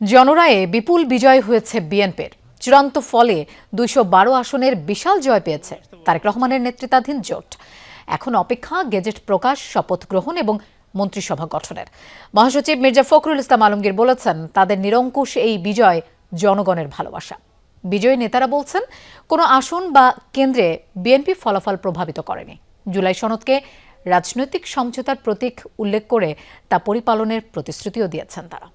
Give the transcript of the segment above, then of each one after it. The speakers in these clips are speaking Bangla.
জনরায়ে বিপুল বিজয় হয়েছে বিএনপির। চূড়ান্ত ফলে দুইশো বারো আসনের বিশাল জয় পেয়েছে তারেক রহমানের নেতৃত্বাধীন জোট। এখন অপেক্ষা গেজেট প্রকাশ, শপথ গ্রহণ এবং মন্ত্রিসভা গঠনের। মহাসচিব মির্জা ফখরুল ইসলাম আলমগীর বলেছেন, তাদের নিরঙ্কুশ এই বিজয় জনগণের ভালোবাসা। বিজয়ী নেতারা বলছেন, কোনো আসন বা কেন্দ্রে বিএনপি ফলাফল প্রভাবিত করেনি। জুলাই সনদকে রাজনৈতিক সমঝোতার প্রতীক উল্লেখ করে তা পরিপালনের প্রতিশ্রুতিও দিয়েছেন তারা।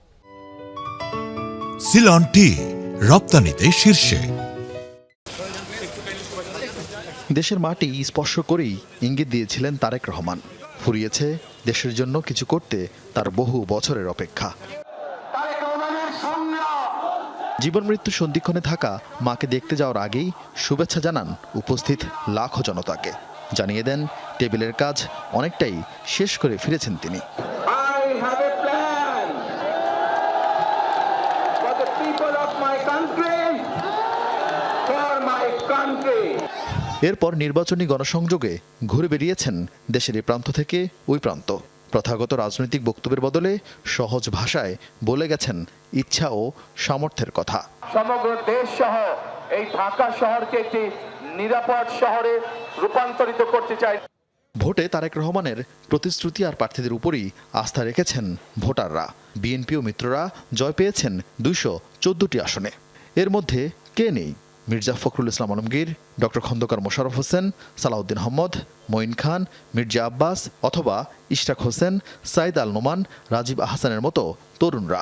সিলন টি রপ্তানিতে শীর্ষে। দেশের মাটি স্পর্শ করেই ইঙ্গিত দিয়েছিলেন তারেক রহমান। ফুরিয়েছে দেশের জন্য কিছু করতে তার বহু বছরের অপেক্ষা। জীবন মৃত্যু সন্ধিক্ষণে থাকা মাকে দেখতে যাওয়ার আগেই শুভেচ্ছা জানান উপস্থিত লাখো জনতাকে। জানিয়ে দেন, টেবিলের কাজ অনেকটাই শেষ করে ফিরেছেন তিনি। এরপর নির্বাচনী গণসংযোগে ঘুরে বেরিয়েছেন দেশের এই প্রান্ত থেকে ওই প্রান্ত। প্রথাগত রাজনৈতিক বক্তব্যের বদলে সহজ ভাষায় বলে গেছেন ইচ্ছা ও সামর্থ্যের কথা। সমগ্র দেশ সহ এই ঢাকা শহরকে একটি নিরাপদ শহরে রূপান্তরিত করতে চাই। ভোটে তারেক রহমানের প্রতিশ্রুতি আর প্রার্থীদের উপরই আস্থা রেখেছেন ভোটাররা। বিএনপি ও মিত্ররা জয় পেয়েছেন দুইশো চোদ্দটি আসনে। এর মধ্যে কে নেই? মির্জা ফখরুল ইসলাম আলমগীর, ডক্টর খন্দকার মোশাররফ হোসেন, সালাউদ্দিন আহমদ, মঈন খান, মির্জা আব্বাস অথবা ইশরাক হোসেন, সাইদ আল নোমান, রাজীব আহসানের মতো তরুণরা।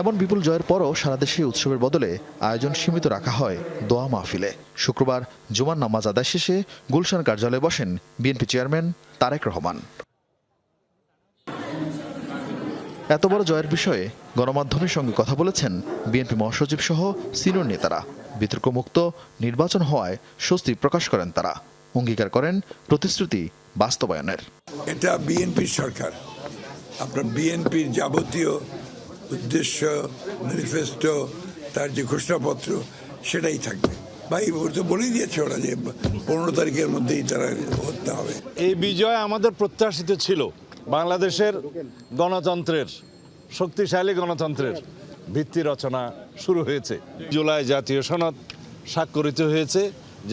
এমন বিপুল জয়ের পরও সারা দেশে উৎসবের বদলে আয়োজন সীমিত রাখা হয় দোয়া মাহফিলে। শুক্রবার জুমার নামাজ আদায় শেষে গুলশান কার্যালয়ে বসেন বিএনপি চেয়ারম্যান তারেক রহমান। এত বড় জয়ের বিষয়ে গণমাধ্যমের সঙ্গে কথা বলেছেন বিএনপি মহাসচিব সহ সিনিয়র নেতারা। বিতর্কমুক্ত নির্বাচন হওয়ায় স্বস্তি প্রকাশ করেন তারা। অঙ্গীকার করেন প্রতিশ্রুতি বাস্তবায়নের। এটা বিএনপির সরকার। আপনার বিএনপির যাবতীয় উদ্দেশ্য ম্যানিফেস্টো তার যে ঘোষণাপত্র সেটাই থাকবে। বা এই মুহূর্তে বলেই দিয়েছে ওরা যে পনেরো তারিখের মধ্যেই তারা হতে হবে। এই বিজয় আমাদের প্রত্যাশিত ছিল। বাংলাদেশের গণতন্ত্রের শক্তিশালী গণতন্ত্রের ভিত্তি রচনা শুরু হয়েছে। জুলাই জাতীয় সনদ স্বাক্ষরিত হয়েছে,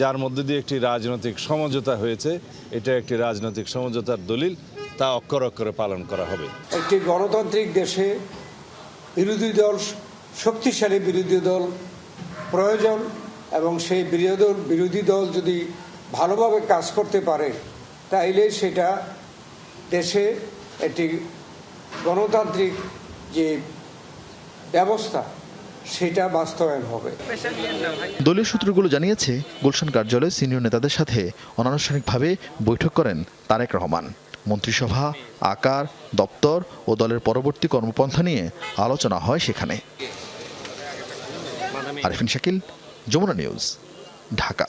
যার মধ্যে দিয়ে একটি রাজনৈতিক সমঝোতা হয়েছে। এটা একটি রাজনৈতিক সমঝোতার দলিল, তা অক্ষর অক্ষরে পালন করা হবে। একটি গণতান্ত্রিক দেশে বিরোধী দল, শক্তিশালী বিরোধী দল প্রয়োজন, এবং সেই বিরোধী বিরোধী দল যদি ভালোভাবে কাজ করতে পারে, তাইলে সেটা দেশে একটি গণতান্ত্রিক যে ব্যবস্থা, সেটা বাস্তবায়ন হবে। দলীয় সূত্রগুলো জানিয়েছে, গুলশান কার্যালয়ে সিনিয়র নেতাদের সাথে অনানুষ্ঠানিকভাবে বৈঠক করেন তারেক রহমান। মন্ত্রিসভা, আকার, দপ্তর ও দলের পরবর্তী কর্মপন্থা নিয়ে আলোচনা হয় সেখানে। আরিফিন শাকিল, যমুনা নিউজ, ঢাকা।